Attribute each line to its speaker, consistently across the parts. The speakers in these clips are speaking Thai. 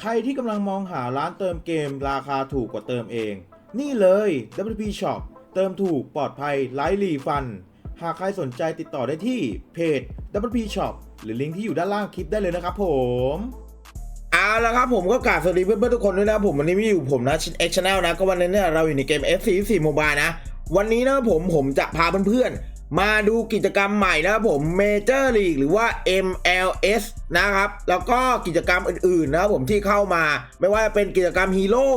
Speaker 1: ใครที่กำลังมองหาร้านเติมเกมราคาถูกกว่าเติมเอง นี่เลย WP Shop เติมถูกปลอดภัยไร้รีฟัน หากใครสนใจติดต่อได้ที่เพจ WP Shop หรือลิงก์ที่อยู่ด้านล่างคลิปได้เลยนะครับผมเอาละครับผมก็กราบสวัสดีเพื่อนๆทุกคนด้วยนะผมวันนี้ไมีอยู่ผมนะชินเอ็กชแนลนะก็วันนี้เนี่ยเราอยู่ในเกม FC 4 Mobile นะ วันนี้นะผมผมจะพาเพื่อนๆ มาดูกิจกรรมใหม่นะครับผม Major League หรือว่า MLS นะครับ แล้วก็กิจกรรมอื่นๆนะครับผมที่เข้ามา ไม่ว่าจะเป็นกิจกรรมฮีโร่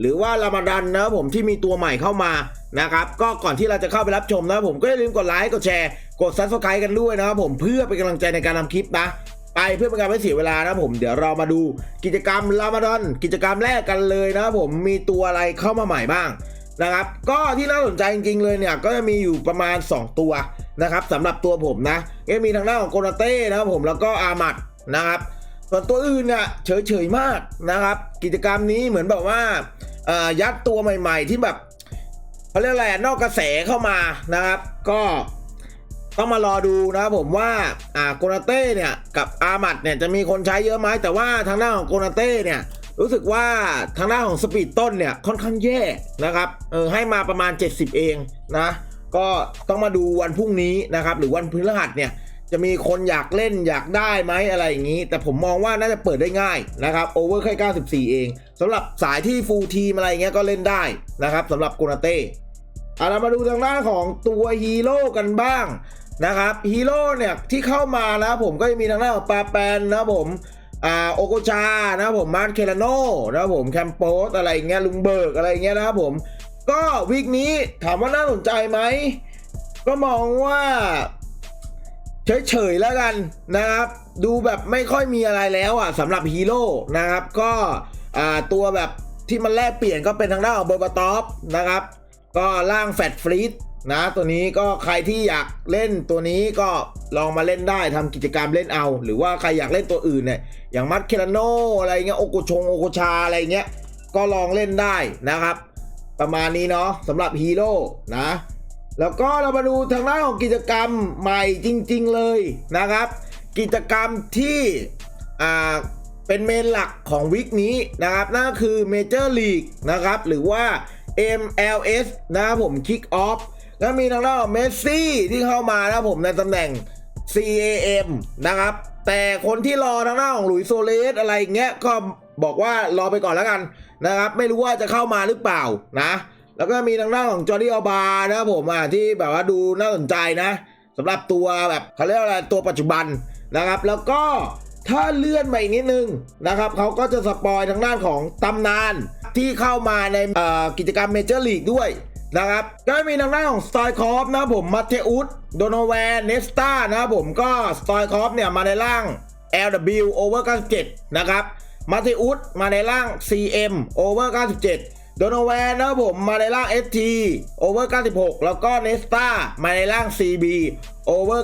Speaker 1: หรือว่ารามาดันนะครับผมที่มีตัวใหม่เข้ามานะครับ ก็ก่อนที่เราจะเข้าไปรับชมนะครับผมก็อย่าลืมกดไลค์กดแชร์กด Subscribe กันด้วยนะครับผมเพื่อเป็นกำลังใจในการทำคลิปนะไปเพื่อเป็นการไม่เสียเวลานะผมเดี๋ยวเรามาดูกิจกรรมลามาดอนกิจกรรมแรกกันเลยนะครับผมมีตัวอะไรเข้ามาใหม่บ้าง นะครับ ก็ที่น่าสนใจจริงๆเลยเนี่ย ก็จะมีอยู่ประมาณ 2 ตัวนะครับสำหรับตัวผมนะก็มีทางด้านของโกนาเต้นะครับผมแล้วก็อามัดนะครับส่วนตัวอื่นเนี่ยเฉยๆมากนะครับ กิจกรรมนี้เหมือนแบบว่ายัดตัวใหม่ ๆ ที่แบบเขาเรียกอะไรนอกกระแสเข้ามานะครับ ก็ต้องมารอดูนะครับผมว่าอ่าโกนาเต้เนี่ยกับอามัดเนี่ยจะมีคนใช้เยอะไหมแต่ว่าทางด้านของโกนาเต้เนี่ย รู้สึกว่าทางด้านของสปีดต้นเนี่ยค่อนข้างแย่นะครับเออให้มาประมาณ 70 เองนะ ก็ต้องมาดูวันพรุ่งนี้นะครับ หรือวันพฤหัสเนี่ยจะมีคนอยากเล่นอยากได้ไหมอะไรอย่างนี้ แต่ผมมองว่าน่าจะเปิดได้ง่ายนะครับโอเวอร์แค่ 94 เองสำหรับสายที่ฟูลทีมอะไรเงี้ยก็เล่นได้นะครับสำหรับโกนาเต้เอาเรามาดูทางด้านของตัวฮีโร่กันบ้างนะครับฮีโร่เนี่ยที่เข้ามานะผมก็จะมีทางด้านของปาแปนนะผม อ่าโอโกชานะครับผมมาร์เคลาโนนะครับผมแคมโปสอะไรเงี้ยลุงเบิร์กอะไรเงี้ยนะครับผม ก็วีคนี้ถามว่าน่าสนใจไหม ก็มองว่าเฉยๆแล้วกันนะครับ ดูแบบไม่ค่อยมีอะไรแล้วอะสำหรับฮีโร่นะครับ ก็อ่าตัวแบบที่มันแลกเปลี่ยนก็เป็นทางด้านของเบอร์บาตอฟนะครับ ก็ล่างแฟตฟรีด นะตัวนี้ก็ใครที่อยากเล่นตัวนี้ก็ลองมาเล่นได้ทำกิจกรรมเล่นเอา หรือว่าใครอยากเล่นตัวอื่นเนี่ยอย่างมัดเคลโนอะไรเงี้ยโอโกชงโอโกชาอะไรเงี้ยก็ลองเล่นได้นะครับ ประมาณนี้เนาะสำหรับฮีโร่นะ แล้วก็เรามาดูทางด้านของกิจกรรมใหม่จริง ๆเลยนะครับ กิจกรรมที่อ่าเป็นเมนหลักของวิกนี้นะครับ นั่นก็คือ Major League นะครับ หรือว่า MLS นะครับผม Kick Off แล้วมีทางด้านของเมสซี่ที่เข้ามานะผมในตำแหน่ง CAM นะครับ แต่คนที่รอทางด้านของหลุยโซเลสอะไรอย่างเงี้ยก็บอกว่ารอไปก่อนแล้วกันนะครับ ไม่รู้ว่าจะเข้ามาหรือเปล่านะ แล้วก็มีทางด้านของจอร์ดี้อัลบานะครับผมอะที่แบบว่าดูน่าสนใจนะสำหรับตัวแบบเขาเรียกว่าอะไรตัวปัจจุบันนะครับ แล้วก็ถ้าเลื่อนไปอีกนิดนึงนะครับเขาก็จะสปอยทางด้านของตำนานที่เข้ามาในกิจกรรมเมเจอร์ลีกด้วย นะครับก็มีทางด้านของสไตคอฟนะผมมัตเทอุสโดโนแวนเนสตานะครับผมก็สไตคอฟเนี่ยมาในร่าง LW over 97 นะครับมัตเทอุสมาในร่าง CM over 97 โดโนแวนนะครับผมมาในร่าง ST over 96 แล้วก็เนสตามาในร่าง CB over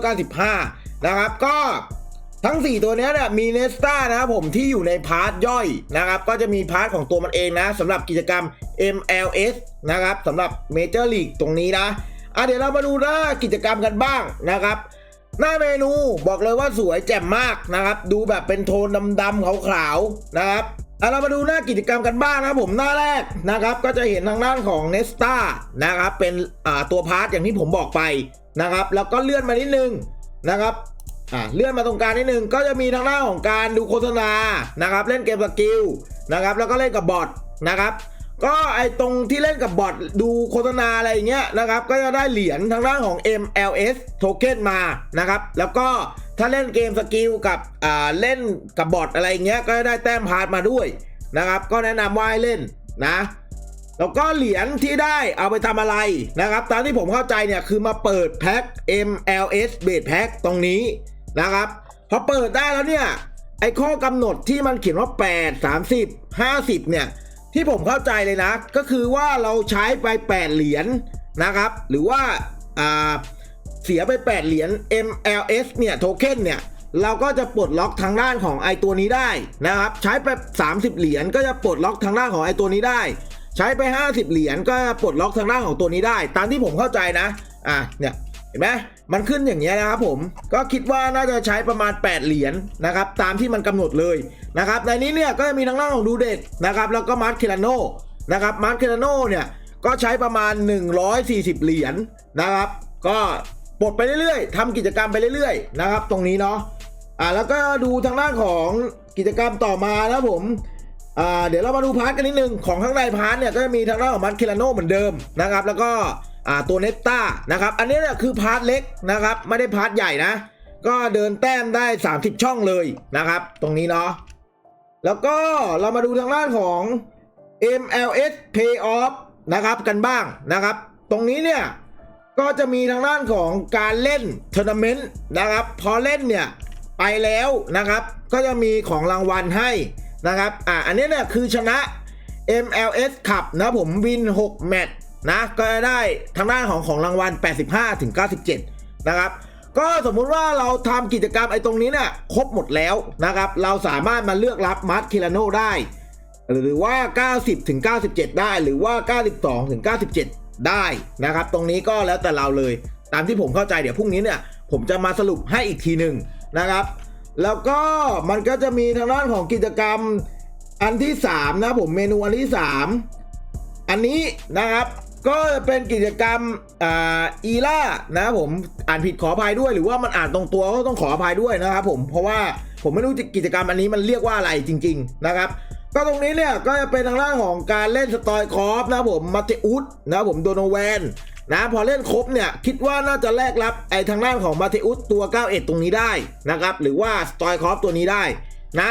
Speaker 1: 95 นะครับก็ ทั้ง 4 ตัวนี้เนี่ยมีเนสตานะครับผมที่อยู่ในพาร์ทย่อยนะครับก็จะมีพาร์ทของตัวมันเองนะสำหรับกิจกรรม MLS นะครับสำหรับเมเจอร์ลีกตรงนี้นะอะเดี๋ยวเรามาดูหน้ากิจกรรมกันบ้างนะครับ หน้าเมนูบอกเลยว่าสวยแจ่มมากนะครับ ดูแบบเป็นโทนดำๆขาวๆนะครับเอาเรามาดูหน้ากิจกรรมกันบ้างนะครับผมหน้าแรกนะครับ ก็จะเห็นทางด้านของเนสตานะครับเป็นตัวพาร์ทอย่างที่ผมบอกไปนะครับ แล้วก็เลื่อนมานิดนึงนะครับ อ่าเลื่อนมาตรงกลางนิดนึงก็จะมีทางด้านของการดูโฆษณานะครับเล่นเกมสกิลนะครับแล้วก็เล่นกับบอทนะครับก็ไอตรงที่เล่นกับบอทดูโฆษณาอะไรอย่างเงี้ยนะครับก็จะได้เหรียญทางด้านของ MLS โทเค็นมานะครับแล้วก็ถ้าเล่นเกมสกิลกับอ่าเล่นกับบอทอะไรอย่างเงี้ยก็จะได้แต้มพาร์ทมาด้วยนะครับก็แนะนำว่าให้เล่นนะแล้วก็เหรียญที่ได้เอาไปทำอะไรนะครับ ตามที่ผมเข้าใจเนี่ยคือมาเปิดแพ็ค MLS เบสแพ็คตรงนี้ นะครับ พอเปิดได้แล้วเนี่ย ไอ้ข้อกำหนดที่มันเขียนว่า 8 30 50 เนี่ย ที่ผมเข้าใจเลยนะ ก็คือว่าเราใช้ไป 8 เหรียญนะครับ หรือว่าอ่าเสียไป 8 เหรียญ MLS เนี่ยโทเค็นเนี่ยเราก็จะปลดล็อกทางด้านของไอตัวนี้ได้นะครับ ใช้ไป 30 เหรียญก็จะปลดล็อกทางด้านของไอตัวนี้ได้ ใช้ไป 50 เหรียญก็ปลดล็อกทางด้านของตัวนี้ได้ ตามที่ผมเข้าใจนะ อะเนี่ยเห็นไหม
Speaker 2: มันขึ้นอย่างเงี้ยนะครับผมก็คิดว่าน่าจะใช้ประมาณ 8 เหรียญนะครับตามที่มันกำหนดเลยนะครับในนี้เนี่ยก็จะมีทางด้านของดูเด็กนะครับแล้วก็มาร์คเคลาโนนะครับมาร์คเคลาโนเนี่ยก็ใช้ประมาณ 140 เหรียญนะครับ ก็ปลดไปเรื่อยๆทำกิจกรรมไปเรื่อยๆนะครับ ตรงนี้เนาะอ่าแล้วก็ดูทางด้านของกิจกรรมต่อมานะผมอ่าเดี๋ยวเรามาดูพาร์ทกันนิดนึงของข้างในพาร์ทเนี่ยก็จะมีทางด้านของมาร์คเคลาโนเหมือนเดิมนะครับ แล้วก็ อ่าตัวเนตตานะครับ อันนี้เนี่ยคือพาร์ทเล็กนะครับ ไม่ได้พาร์ทใหญ่นะ ก็เดินแต้มได้ 30 ช่องเลยนะครับ ตรงนี้เนาะแล้วก็เรามาดูทางด้านของ MLS Payoff นะครับกันบ้างนะครับ ตรงนี้เนี่ยก็จะมีทางด้านของการเล่นทัวร์นาเมนต์นะครับ พอเล่นเนี่ยไปแล้วนะครับ ก็จะมีของรางวัลให้นะครับ อ่าอันนี้เนี่ยคือชนะ MLS ขับนะผมวิน 6 แมตช์ นะก็จะได้ทางด้านของของรางวัล 85ถึง97 นะครับ ก็สมมุติว่าเราทำกิจกรรมไอ้ตรงนี้เนี่ยครบหมดแล้วนะครับ เราสามารถมาเลือกรับมาร์คคิลาโนได้ หรือว่า 90ถึง97 ได้ หรือว่า 92ถึง97 ได้นะครับ ตรงนี้ก็แล้วแต่เราเลย ตามที่ผมเข้าใจเดี๋ยวพรุ่งนี้เนี่ย ผมจะมาสรุปให้อีกทีหนึ่งนะครับ แล้วก็มันก็จะมีทางด้านของกิจกรรมอันที่ 3 นะผมเมนูอันที่ 3 อันนี้นะครับ ก็เป็นกิจกรรมอ่าอีล่านะครับผมอ่านผิดขออภัยด้วย หรือว่ามันอ่านตรงตัวก็ต้องขออภัยด้วยนะครับผมเพราะว่าผมไม่รู้กิจกรรมอันนี้มันเรียกว่าอะไรจริง ๆ นะครับ ก็ตรงนี้เนี่ยก็จะเป็นทางด้านของการเล่นสตอยคอฟนะผมมาเตอุสนะผมโดนแวนนะพอเล่นครบเนี่ยคิดว่าน่าจะแลกรับไอ้ทางด้านของมาเตอุสตัว 91 ตรงนี้ได้นะครับหรือว่าสตอยคอฟตัวนี้ได้นะ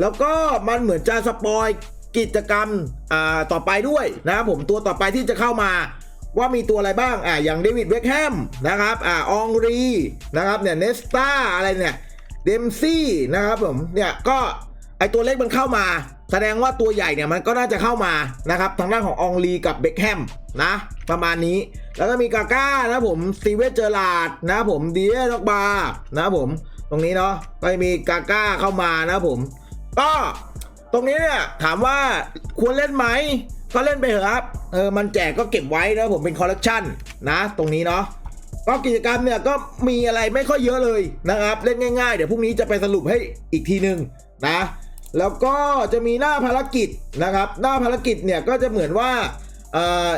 Speaker 2: แล้วก็มันเหมือนจะสปอย กิจกรรมอ่าต่อไปด้วยนะครับผมตัวต่อไปที่จะเข้ามาว่ามีตัวอะไรบ้างอ่าอย่างเดวิดเบคแฮมนะครับอ่าอองรีนะครับเนี่ยเนสตาอะไรเนี่ยเดมซี่นะครับผมเนี่ยก็ไอตัวเล็กมันเข้ามา แสดงว่าตัวใหญ่เนี่ยมันก็น่าจะเข้ามานะครับทางด้านขององรีกับเบคแฮมนะประมาณนี้ แล้วก็มีกาก้านะผมสตีเวนเจอร์ลาดนะผมดีเอล็อกบาร์นะผมตรงนี้เนาะก็มีกาก้าเข้ามานะผม ก็ ตรงนี้เนี่ยถามว่าควรเล่นไหมก็เล่นไปเถอะครับเออมันแจกก็เก็บไว้นะผมเป็นคอลเลกชันนะ ตรงนี้เนาะก็กิจกรรมเนี่ยก็มีอะไรไม่ค่อยเยอะเลยนะครับ เล่นง่ายๆ เดี๋ยวพรุ่งนี้จะไปสรุปให้อีกทีหนึ่งนะ แล้วก็จะมีหน้าภารกิจนะครับ หน้าภารกิจเนี่ยก็จะเหมือนว่าเออ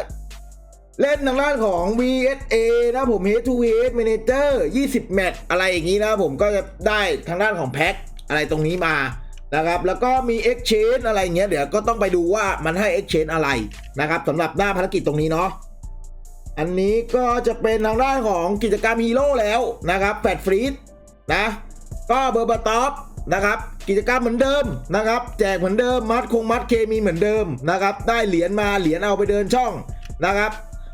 Speaker 2: เล่นทางด้านของ VSA นะผม Head to Head Manager 20 แมตช์อะไรอย่างนี้นะผมก็จะได้ทางด้านของแพ็คอะไรตรงนี้มา นะครับแล้วก็มี Exchange อะไรเงี้ยเดี๋ยวก็ต้องไปดูว่ามันให้ Exchange อะไรนะครับสำหรับหน้าภารกิจตรงนี้เนาะอันนี้ก็จะเป็นทางด้านของกิจกรรมฮีโร่แล้วนะครับแฟดฟรีดนะก็เบอร์บาท็อปนะครับกิจกรรมเหมือนเดิมนะครับ แจกเหมือนเดิมมัดคงมัดเคมีเหมือนเดิมนะครับได้เหรียญมาเหรียญเอาไปเดินช่องนะครับ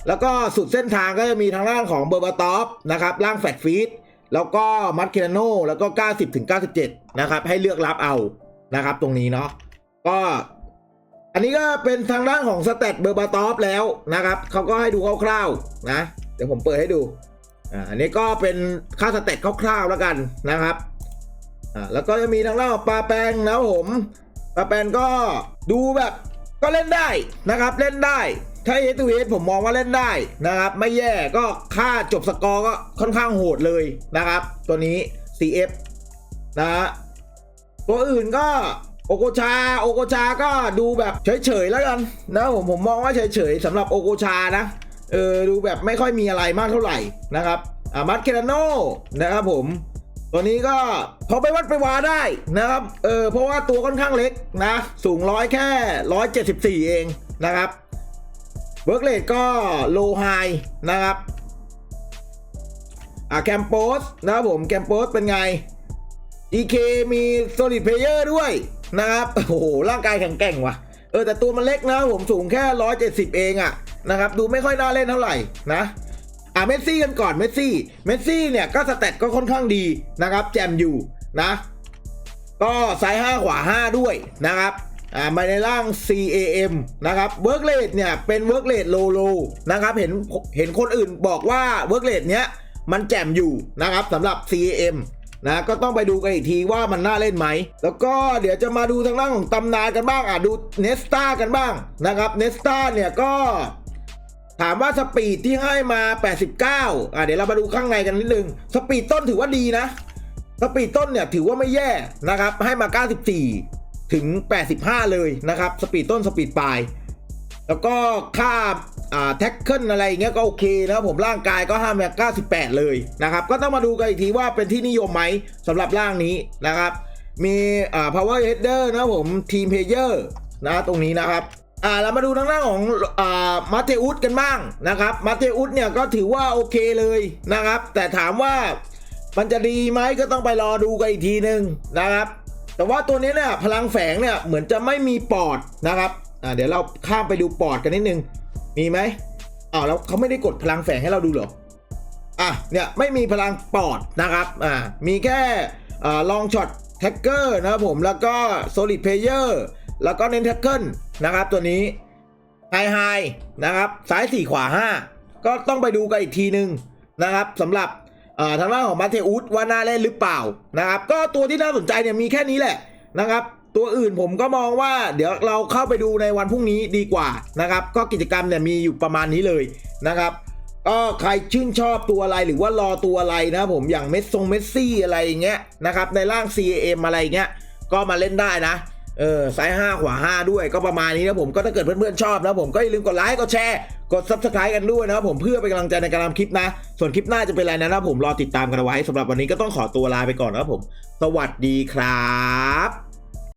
Speaker 2: แล้วก็สุดเส้นทางก็จะมีทางด้านของเบอร์บาท็อปนะครับร่างแฟดฟีดแล้วก็มัดเคนาโนแล้วก็ 90ถึง97 นะครับให้เลือกรับเอา นะครับ ตรงนี้เนาะก็อันนี้ก็เป็นทางด้านของสเตตเบอร์บาท็อปแล้วนะครับเขาก็ให้ดูคร่าวๆนะเดี๋ยวผมเปิดให้ดูอ่าอันนี้ก็เป็นค่าสเตตคร่าวๆแล้วกันนะครับอ่าแล้วก็จะมีทางด้านของปลาแปงนะผมปลาแปงก็ดูแบบก็เล่นได้นะครับเล่นได้ถ้าเอทูเอผมมองว่าเล่นได้นะครับ ไม่แย่ก็ค่าจบสกอร์ก็ค่อนข้างโหดเลยนะครับ ตัวนี้ CF นะฮะ ตัวอื่นก็โอโกชาโอโกชาก็ดูแบบเฉยๆแล้วกันนะผมผมมองว่าเฉยๆสำหรับโอโกชานะเออดูแบบไม่ค่อยมีอะไรมากเท่าไหร่นะครับอ่ามัดเคราโนนะครับผมตัวนี้ก็พอไปวัดไปวาได้นะครับเออเพราะว่าตัวค่อนข้างเล็กนะสูงร้อยแค่ร้อยเจ็ดสิบสี่เองนะครับเบิร์กเลดก็โลไฮนะครับอ่าแคมโปสนะครับผมแคมโปสเป็นไง EK มี Solid Player ด้วยนะครับ โอ้โห ร่างกายแข็งแกร่งว่ะ เออแต่ตัวมันเล็กนะผมสูงแค่ 170 เองอะนะครับ ดูไม่ค่อยน่าเล่นเท่าไหร่นะอะเมสซี่กันก่อนเมสซี่เมสซี่เนี่ยก็สเตตก็ค่อนข้างดีนะครับ แจมอยู่นะ ก็ซ้าย 5 ขวา 5 ด้วยนะครับอ่ามาในร่าง CAM นะครับเวิร์กเลดเนี่ยเป็นเวิร์กเลดโลโลนะครับเห็นเห็นคนอื่นบอกว่าเวิร์กเลดเนี้ยมันแจมอยู่นะครับสำหรับ CAM นะก็ต้องไปดูกันอีกทีว่ามันน่าเล่นไหม แล้วก็เดี๋ยวจะมาดูทางด้านของตำนานกันบ้างอะดูเนสตากันบ้างนะครับเนสตาเนี่ยก็ถามว่าสปีดที่ให้มา 89 อะเดี๋ยวเรามาดูข้างในกันนิดนึง สปีดต้นถือว่าดีนะ สปีดต้นเนี่ยถือว่าไม่แย่นะครับ ให้มา 94 ถึง 85 เลยนะครับ สปีดต้นสปีดปลาย แล้วก็ค่าแท็กเกิลอะไรอย่างเงี้ยก็โอเคนะครับผมร่างกายก็ห้ามา98 เลยนะครับ ก็ต้องมาดูกันอีกทีว่าเป็นที่นิยมไหมสำหรับร่างนี้นะครับ มีอ่า power header นะผมทีมเพเยอร์นะตรงนี้นะครับอ่าเรามาดูทางด้านของอ่ามาเทอุสกันบ้างนะครับมาเทอุสเนี่ยก็ถือว่าโอเคเลยนะครับ แต่ถามว่ามันจะดีไหมก็ต้องไปรอดูกันอีกทีหนึ่งนะครับ แต่ว่าตัวนี้เนี่ยพลังแฝงเนี่ยเหมือนจะไม่มีปอดนะครับ อ่าเดี๋ยวเราข้ามไปดูปอดกันนิดนึง มีไหมอ้าวแล้วเขาไม่ได้กดพลังแฝงให้เราดูเหรออะเนี่ยไม่มีพลังปอดนะครับอ่ามีแค่อ่าลองช็อตแท็กเกอร์นะครับผมแล้วก็โซลิดเพเยอร์แล้วก็เน้นแท็กเกิลนะครับตัวนี้ไฮไฮนะครับซ้าย4ขวา 5 ก็ต้องไปดูกันอีกทีหนึ่งนะครับสำหรับอ่าทางด้านของมาเทอุสว่าน่าเล่นหรือเปล่านะครับก็ตัวที่น่าสนใจเนี่ยมีแค่นี้แหละนะครับ ตัวอื่นผมก็มองว่าเดี๋ยวเราเข้าไปดูในวันพรุ่งนี้ดีกว่านะครับ ก็กิจกรรมเนี่ยมีอยู่ประมาณนี้เลยนะครับก็ใครชื่นชอบตัวอะไรหรือว่ารอตัวอะไรนะผมอย่างเมสซงเมสซี่อะไรอย่างเงี้ยนะครับในร่าง CAM อะไรเงี้ยก็มาเล่นได้นะเออซ้าย5ขวา 5 ด้วยก็ประมาณนี้นะผมก็ถ้าเกิดเพื่อนๆชอบนะผมก็อย่าลืมกดไลค์กดแชร์กด Subscribe กันด้วยนะครับผมเพื่อเป็นกำลังใจในการทำคลิปนะ ส่วนคลิปหน้าจะเป็นอะไรนะนะผมรอติดตามกันไว้สำหรับวันนี้ก็ต้องขอตัวลาไปก่อนนะครับผม สวัสดีครับ